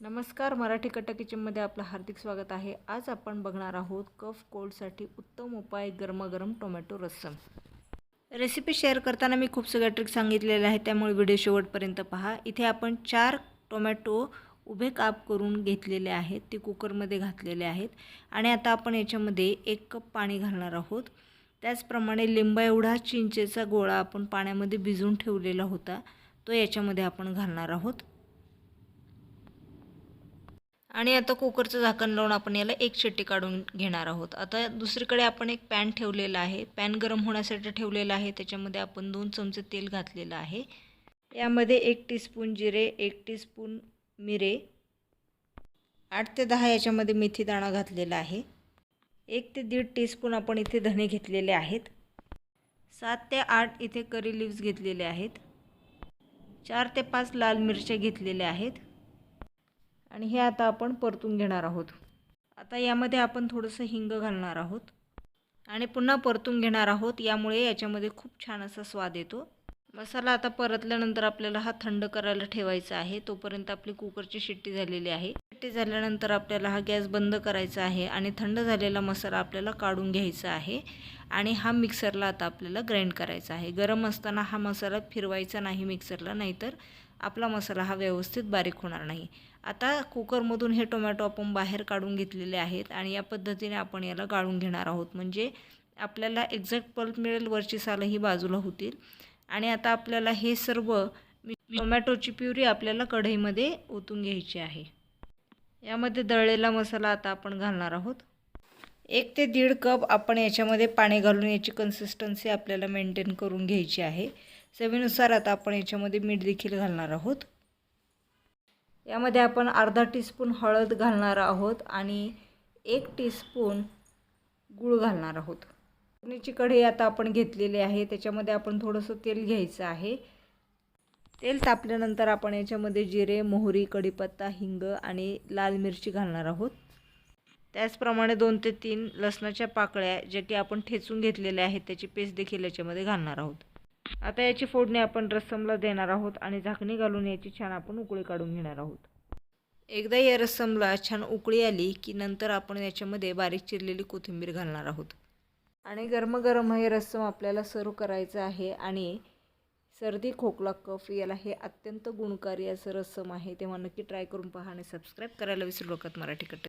नमस्कार मराठी कट्टा किचनमध्ये आपलं हार्दिक स्वागत आहे. आज आपण बघणार आहोत कफ कोल्डसाठी उत्तम उपाय गरमागरम टोमॅटो रस्सम. रेसिपी शेअर करताना मी खूप सगळ्या ट्रिक सांगितलेल्या आहेत त्यामुळे व्हिडिओ शेवटपर्यंत पहा. इथे आपण चार टोमॅटो उभे काप करून घेतलेले आहेत ते कुकरमध्ये घातलेले आहेत. आणि आता आपण याच्यामध्ये एक कप पाणी घालणार आहोत. त्याचप्रमाणे लिंबा एवढा चिंचेचा गोळा आपण पाण्यामध्ये भिजवून ठेवलेला होता तो याच्यामध्ये आपण घालणार आहोत. आणि आता कुकरचं झाकण लावून आपण याला एक शिट्टी काढून घेणार आहोत. आता दुसरीकडे आपण एक पॅन ठेवलेला आहे. पॅन गरम होण्यासाठी ठेवलेला आहे. त्याच्यामध्ये आपण दोन चमचे तेल घातलेलं आहे. यामध्ये एक टीस्पून जिरे एक टीस्पून मिरे आठ ते दहा याच्यामध्ये मेथी दाणा घातलेला आहे. एक ते दीड टीस्पून आपण इथे धणे घेतलेले आहेत. सात ते आठ इथे करी लिव्ज घेतलेले आहेत. चार ते पाच लाल मिरच्या घेतलेल्या आहेत. आणि हे आता आपण परतून घेणार आहोत. आता यामध्ये आपण थोडंसं हिंग घालणार आहोत. आणि पुन्हा परतून घेणार आहोत. यामुळे याच्यामध्ये खूप छान असा स्वाद येतो. मसाला आता परतल्यानंतर आपल्याला हा थंड करायला ठेवायचा आहे. तोपर्यंत आपली कुकरची शिट्टी झालेली आहे. शिट्टी झाल्यानंतर आपल्याला हा गॅस बंद करायचा आहे आणि थंड झालेला मसाला आपल्याला काढून घ्यायचा आहे. आणि हा मिक्सरला आता आपल्याला ग्राइंड करायचा आहे. गरम असताना हा मसाला फिरवायचा नाही मिक्सरला नाहीतर आपला मसाला हा व्यवस्थित बारीक होणार नाही. आता कुकरमधून हे टोमॅटो आपण बाहेर काढून घेतलेले आहेत आणि या पद्धतीने आपण याला गाळून घेणार आहोत. म्हणजे आपल्याला एक्झॅक्ट पल्प मिळेल वरची सालंही बाजूला होतील. आणि आता आपल्याला हे सर्व टोमॅटोची प्युरी आपल्याला कढईमध्ये ओतून घ्यायची आहे. यामध्ये दळलेला मसाला आता आपण घालणार आहोत. एक ते दीड कप आपण याच्यामध्ये पाणी घालून याची कन्सिस्टन्सी आपल्याला मेंटेन करून घ्यायची आहे. चवीनुसार आता आपण याच्यामध्ये मीठ देखील घालणार आहोत. यामध्ये आपण अर्धा टीस्पून हळद घालणार आहोत आणि एक टीस्पून गूळ घालणार आहोत. फोडणीची कढई आता आपण घेतलेली आहे त्याच्यामध्ये आपण थोडंसं तेल घ्यायचं आहे. तेल तापल्यानंतर आपण याच्यामध्ये जिरे मोहरी कढीपत्ता हिंग आणि लाल मिरची घालणार आहोत. त्याचप्रमाणे दोन ते तीन लसणाच्या पाकळ्या ज्या की आपण ठेचून घेतलेल्या आहेत त्याची पेस्ट देखील याच्यामध्ये घालणार आहोत. आता याची फोडणी आपण रस्समला देणार आहोत आणि झाकणी घालून याची छान आपण उकळी काढून घेणार आहोत. एकदा या रस्समला छान उकळी आली की नंतर आपण याच्यामध्ये बारीक चिरलेली कोथिंबीर घालणार आहोत. आणि गरमगरम हे रस्सम आपल्याला सर्व करायचं आहे आणि सर्दी खोकला कफ याला हे अत्यंत गुणकारी असं रस्सम आहे. तेव्हा नक्की ट्राय करून पहा आणि सबस्क्राईब करायला विसरू नका. मराठी कट